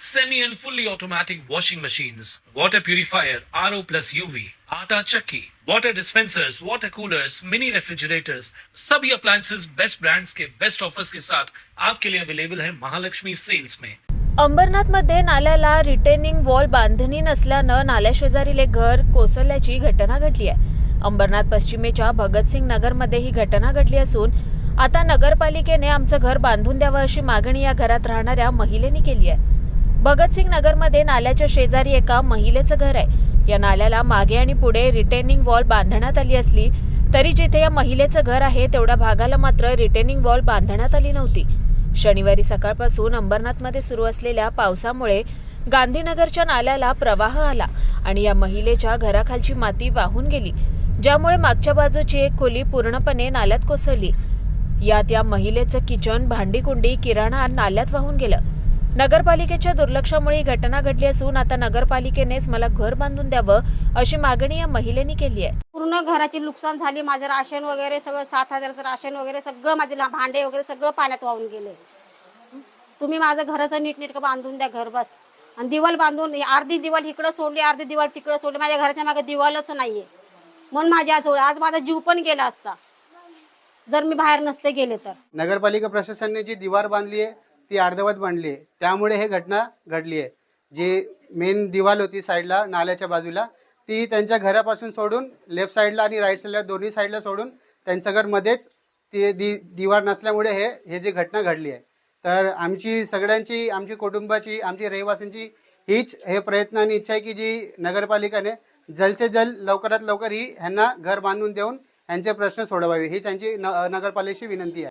semi and fully automatic washing machines, water purifier, RO plus UV, आटा चक्की, water dispensers, water coolers, mini refrigerators, सभी appliances best brands के best offers के साथ आपके लिए अवेलेबल है महालक्ष्मी सेल्स में अंबरनाथमध्ये नाल्याला रिटेनिंग वॉल बांधणी नसल्यानं नाल्याशेजारीले घर कोसळल्याची घटना घडली आहे. अंबरनाथ पश्चिमेच्या भगतसिंग नगरमध्ये ही घटना घडली असून आता नगरपालिकेने आमचं घर बांधून द्यावं अशी मागणी या घरात राहणाऱ्या महिलेने केली आहे. भगतसिंग नगरमध्ये नाल्याच्या शेजारी एका महिलेचं घर आहे. या नाल्याला मागे आणि पुढे रिटेनिंग वॉल बांधण्यात आली असली तरी जिथे या महिलेचं घर आहे तेवढ्या भागाला मात्र रिटेनिंग वॉल बांधण्यात आली नव्हती. शनिवारी सकाळपासून अंबरनाथमध्ये सुरू असलेल्या पावसामुळे गांधीनगरच्या नाल्याला प्रवाह आला आणि या महिलेच्या घराखालची माती वाहून गेली ज्यामुळे मागच्या बाजूची एक खोली पूर्णपणे नाल्यात कोसळली. यात या महिलेचं किचन भांडीकुंडी किराणा नाल्यात वाहून गेलं. नगरपालिकेच्या दुर्लक्षामुळे ही घटना घडली असून आता नगरपालिकेनेच मला घर बांधून द्यावं अशी मागणी या महिलेने केली आहे. पूर्ण घराची नुकसान झाली माझं राशन वगैरे सगळं सात हजाराचं राशन वगैरे सगळं माझे ला- भांडे वगैरे सगळं पाण्यात वाहून गेले. तुम्ही माझं घराचं नीटनेटकं बांधून द्या घर बस. आणि दिवाल बांधून अर्धी दिवाल इकडं सोडली अर्धी दिवाल तिकडं सोडली माझ्या घराच्या मागे दिवालच नाहीये. म्हणून माझ्या आज आज माझा जीव पण गेला असता. जर मी बाहेर नसते गेले तर. नगरपालिका प्रशासनाने जी दिवार बांधली आहे ती अर्धवत बनली आहे त्यामुळे हे घटना घडली आहे जी मेन दिवाल होती साईडला नाल्याच्या बाजूला ती त्यांच्या घरापासून सोडून लेफ्ट साईडला आणि राईट साईडला दोन्ही साईडला सोडून त्यांच्या घरमध्येच ती दि दिवार नसल्यामुळे हे हे जी घटना घडली आहे तर आमची सगळ्यांची आमची कुटुंबाची आमची रहिवासींची हीच हे प्रयत्न आणि इच्छा आहे की जी नगरपालिकाने जलसे जल लवकरात लवकर ही ह्यांना घर बांधून देऊन यांचे प्रश्न सोडवावे. हीच त्यांची न- नगरपालिकेची विनंती आहे.